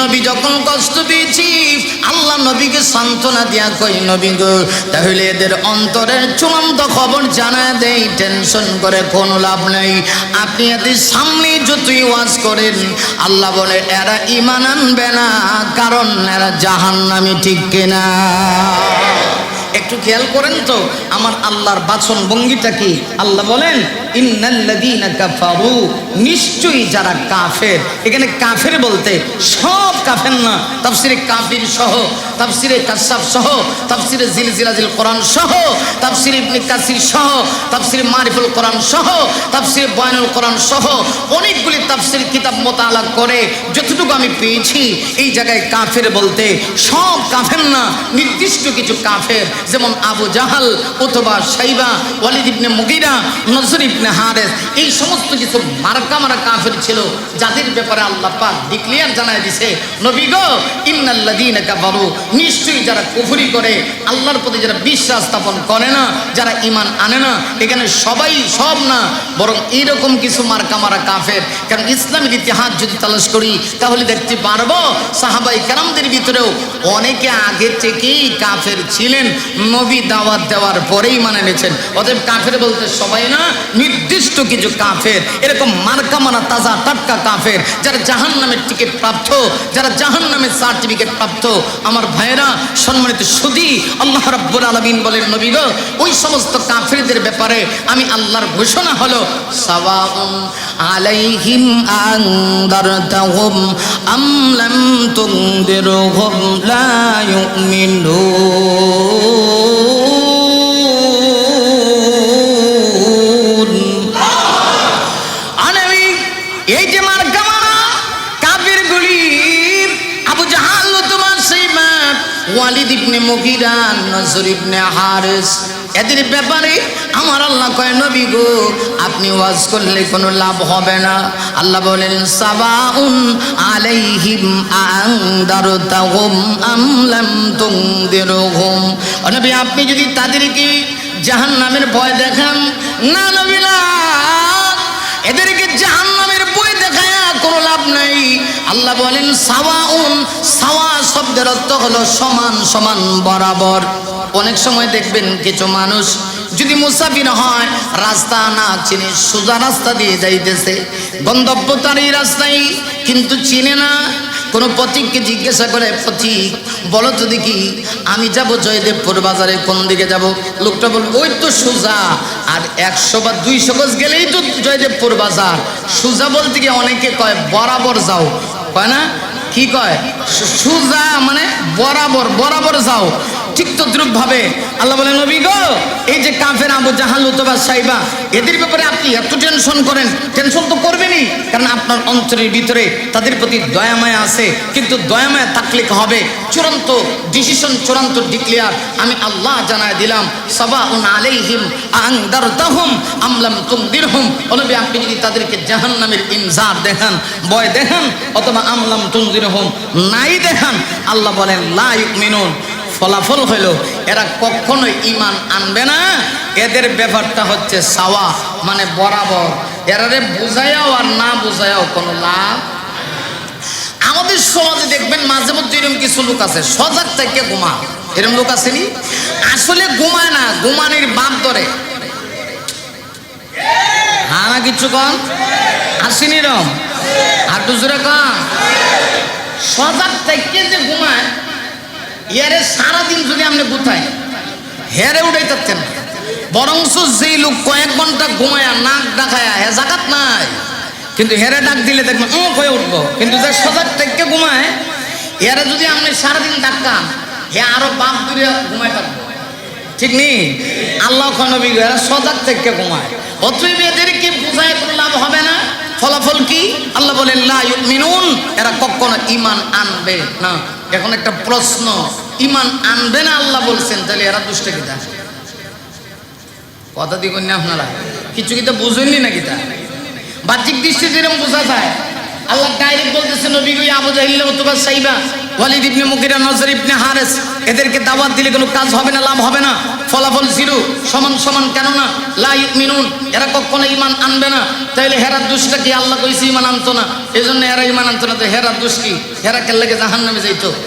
নবী যখন কষ্ট পেয়েছি, আল্লাহ নবীকে সান্ত্বনা দিয়া কই, নবী গো, তাহলে এদের অন্তরের চূড়ান্ত খবর জানা দেই, টেনশন করে কোনো লাভ নেই। আপনি এদের সামনে যতই ওয়াজ করেন, আল্লাহ বলে, এরা ইমান আনবে না, কারণ এরা জাহান্নামি ঠিক কিনা। একটু খেয়াল করেন তো, আমার আল্লাহর বাচন ভঙ্গিটা কি? আল্লাহ বলেন কাফারু নিশ্চয়ই যারা কাফের, এখানে কাফের বলতে সব কাফের না, তাফসিরে কাফির সহ, তাফসিরে কাসাব সহ, তাফসিরে জিলজিলাজিল কোরআন সহ, তাফসিরে ইবনে কাসির সহ, তাফসিরে মারিফুল কোরআন সহ, তাফসিরে বয়ানুল কোরআন সহ, অনেকগুলি তাফসির কিতাব মোতালা করে যতটুকু আমি পেয়েছি, এই জায়গায় কাফের বলতে সব কাফের না, নির্দিষ্ট কিছু কাফের। যেমন আবু জাহাল অথবা সাইবা ওয়ালিদ ইবনে মুগিরা নজর ইবনে হারেস, এই সমস্ত কিছু মার্কা মারা কাফের ছিল। যাদের ব্যাপারে আল্লাহ পাক ডিক্লিয়ার জানায় দিছে, নবী গো, ইন্নাল্লাযীনা কাফারু। নিশ্চয়ই যারা কুফরি করে, আল্লাহর প্রতি যারা বিশ্বাস স্থাপন করে না, যারা ইমান আনে না, এখানে সবাই সব না, বরং এইরকম কিছু মার্কা মারা কাফের। কারণ ইসলামের ইতিহাস যদি তালাশ করি, তাহলে দেখতে পারব, সাহাবাই কেরামদের ভিতরেও অনেকে আগে থেকেই কাফের ছিলেন। নবী দাওয়াত দেওয়ার পরেই মানে নিয়েছেন। অতএব কাফের বলতে সবাই না, নির্দিষ্ট কিছু কাফের। এরকম মার্কা মারা তাজা টাটকা কাফের, যারা জাহান নামের টিকিট প্রাপ্ত, যারা জাহান নামের সার্টিফিকেট প্রাপ্ত। আমার ভাইয়েরা, সম্মানিত সুদী আল্লাহ রাব্বুল আলামিন বলেন, নবী গো, ওই সমস্ত কাফেরদের ব্যাপারে আমি আল্লাহর ঘোষণা হলো, সাওয়াউন আলাইহিম আনদারতাহুম, আম লাম তুনদিরহুম লা ইউমিনুন। ওয়ালিদ ইবনে মুগিরা নজর ইবনে হারিস এদের ব্যাপারে আমার আল্লাহ কয়, নবী গো, আপনি ওয়াজ করলে কোনো লাভ হবে না। আল্লাহ বলেন, সাবাউন আলাইহিম আনদারতাহুম আম লাম ও নবী, আপনি যদি তাদেরকে জাহান্নামের ভয় দেখান, না নবী, না। এদেরকে দেখায় কোনো লাভ নাই। আল্লাহ বলেন, সাওয়াউন, সাওয়া শব্দের অর্থ হলো সমান সমান বরাবর। অনেক সময় দেখবেন কিছু মানুষ যদি মুসাফির হয়, রাস্তা না চিনে সোজা রাস্তা দিয়ে যাইতেছে। গন্তব্য তার এই রাস্তায় কিন্তু চিনে না। কোনো পথিককে জিজ্ঞাসা করে, পথিক, বলো তো দেখি, আমি যাব জয়দেবপুর বাজারে, কোন দিকে যাব? লোকটা বলবে ওই তো সোজা, আর একশো বা দুইশো গজ গেলেই তো জয়দেবপুর বাজার। সোজা বলতে গিয়ে অনেকে কয়, বরাবর যাও। কয় না? কি কয়? সোজা মানে বরাবর বরাবর যাও। ঠিক তদ্রুপ ভাবে আল্লাহ বলেন, নবী গো, এই যে কাফের আবু জাহাল উতবা সাইবা, এদের ব্যাপারে আপনি এত টেনশন করেন। টেনশন তো করবেনই, কারণ আপনার অন্তরের ভিতরে তাদের প্রতি দয়ামায়া আছে। কিন্তু দয়ামায়া থাকলে হবে। চূড়ান্ত ডিসিশন চূড়ান্ত ডিক্লেয়ার আমি আল্লাহ জানায় দিলাম সাবা উন আলাইহিম আংদারতাহুম আমলাম তুমদিরহুম অলবে আপনি যদি তাদেরকে জাহান্নামের ইনজার দেখান, ভয় দেখান, অথবা আমলাম তুমদিরহুম নাই দেখান, আল্লাহ বলেন, লা ইউমিনুন। ফলাফল হইল, এরা কখনোই ইমান আনবে না। এদের ব্যাপারটা হচ্ছে সাওয়া মানে বরাবর। এরারে বুঝাইয়াও আর না বুঝাইয়াও কোনো লাভ আমাদের সমাজে দেখবেন মাঝে মধ্যে এরকম কিছু লোক আছে, সজাগ থেকে ঘুমা এরকম লোক আসেনি আসলে ঘুমায় না, ঘুমানির বাপ ধরে। হ্যাঁ না কিছু কন? আসেনি রম হাঁটু জোরে কন। সজাগ থেকে যে ঘুমায় ইয়ারে সারাদিন যদি আপনি গুথায় হেরে উঠাই থাকতেন বরংস যেই লোক কয়েক ঘণ্টা ঘুমায়া নাক ডাকায়া, হে জাকাত নাই। কিন্তু হেরে ডাক দিলে দেখবেন ও হয়ে উঠবো। কিন্তু যে সজাগ থেকে ঘুমায় এরা যদি আপনি সারাদিন ডাকান হে আরও বাপ দূরে ঘুমায় থাকব ঠিক নেই আল্লাহ নবী, এরা সজাগ থেকে ঘুমায়। অতএব এদেরকে বোঝায় কোনো লাভ হবে না। ফলাফল কি? আল্লাহ বলেন লা ইউমিনুন এরা কখনো ইমান আনবে না। এখন একটা প্রশ্ন ইমান আনবে না আল্লাহ বলছেন, তাহলে এরা দুষ্ট কিতা? কথা দিয়ে না আপনারা। কিছু কিতা বুঝেননি না কিতা বাহ্যিক দৃষ্টিতে এরকম বোঝা যায়, আল্লাহ ডাইরেক্ট বলতেছে, নবী আবু সাইবা, ওয়ালিদ ইবনে নজর ইবনে হারেস, এদেরকে দাওয়াত দিলে কোনো কাজ হবে না, লাভ হবে না, ফলাফল জিরো, সমান সমান কেন না লা মিনুন এরা কখনো ইমান আনবে না, তাইলে হেরার দুষ্টা কি? আল্লাহ কইছে ইমান আনতো না এই জন্য এরা ইমান আনতো না, তো হেরার দুষ কি? হেরা কেল্লাকে জাহান নামে যাইতো।